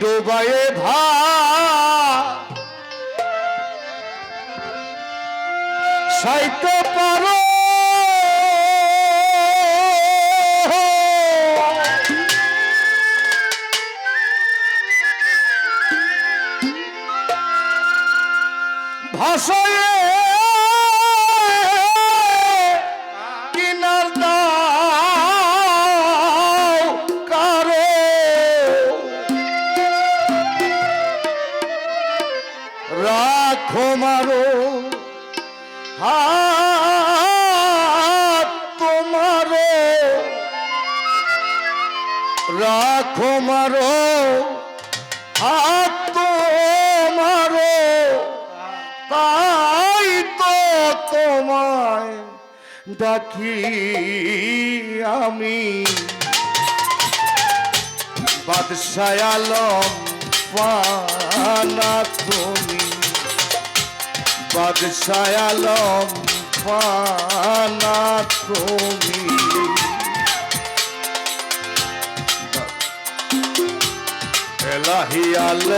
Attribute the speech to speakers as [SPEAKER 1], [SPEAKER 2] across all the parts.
[SPEAKER 1] ডোবায়ে ভা। সাইতে পারো। ভাষায় মারো হাত তোমারো রাখো মারো। হাত তোমারো তাই তো তোমায় ডাকি আমি। আলম, পানা তুমি। বাদশাহ আলম পানা তুমি। এলাহি আল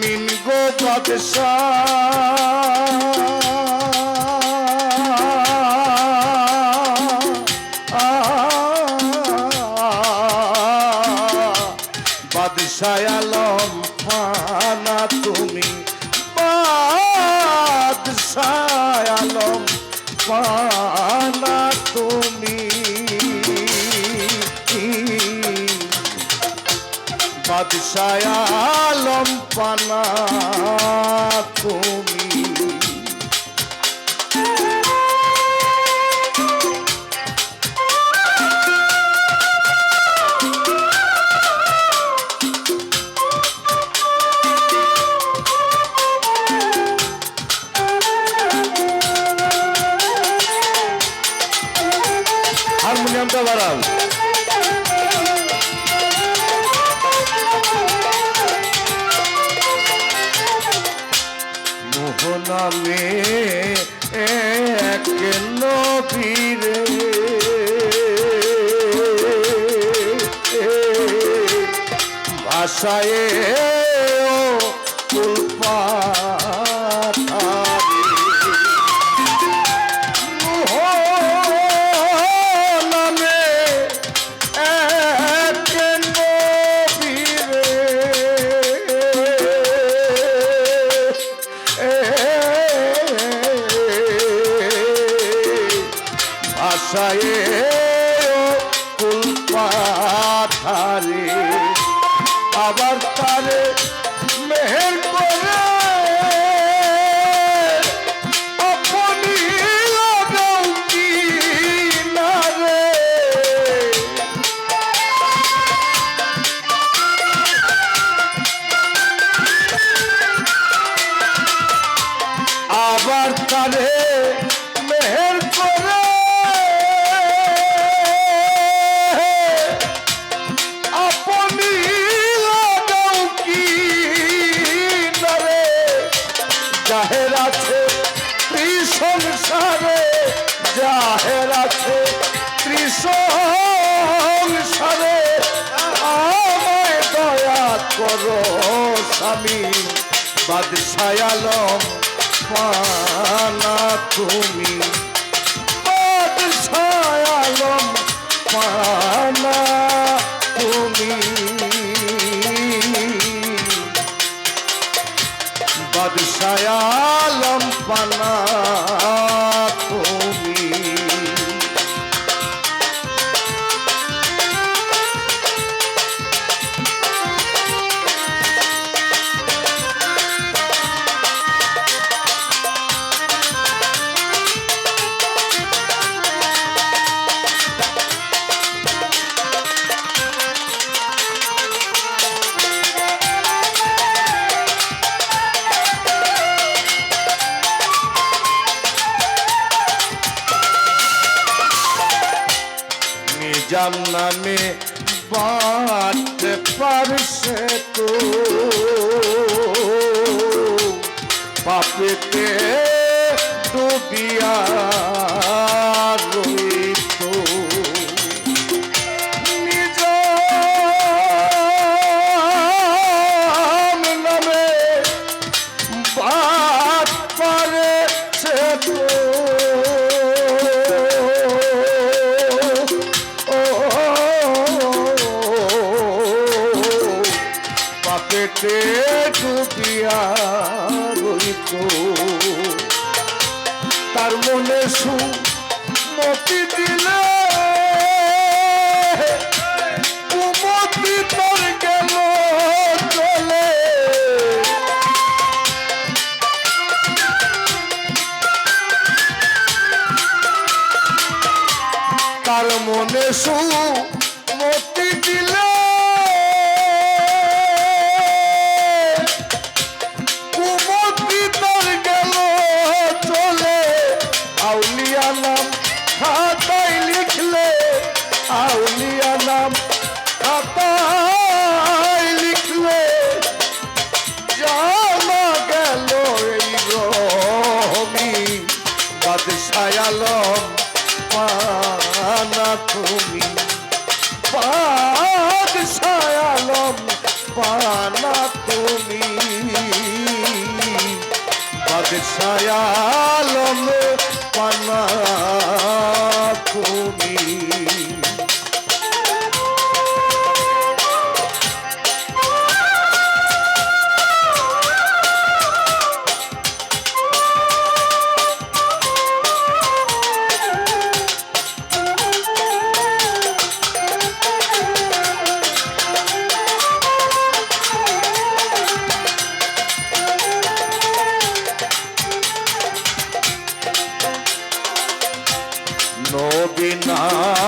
[SPEAKER 1] মিন গো বাদশাহ বাদশাহ আলম পানা তুমি। হারমোনিয়ামটা বাড়াও। মোহনামে এক নবীরে। ভাষায় ভাষায় কুলপাথারে আবার তারে মেহের করো স্বামী। বাদশাহ আলম পানা তুমি। বাদশাহ আলম পানা তুমি। বাদশাহ আলম পানা নিজাম নামে বাঁচতে পারছে তো। পাপেতে ডুবিয়া মনে পানা না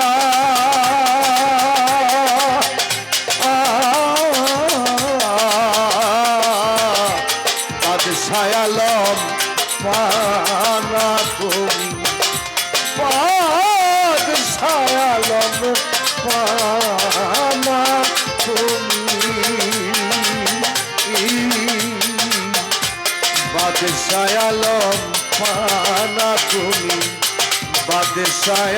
[SPEAKER 1] আলম পানা তুমি বাদশাহ আলম পানা তুমি বাদশাহ আলম পানা তুমি বাদশাহ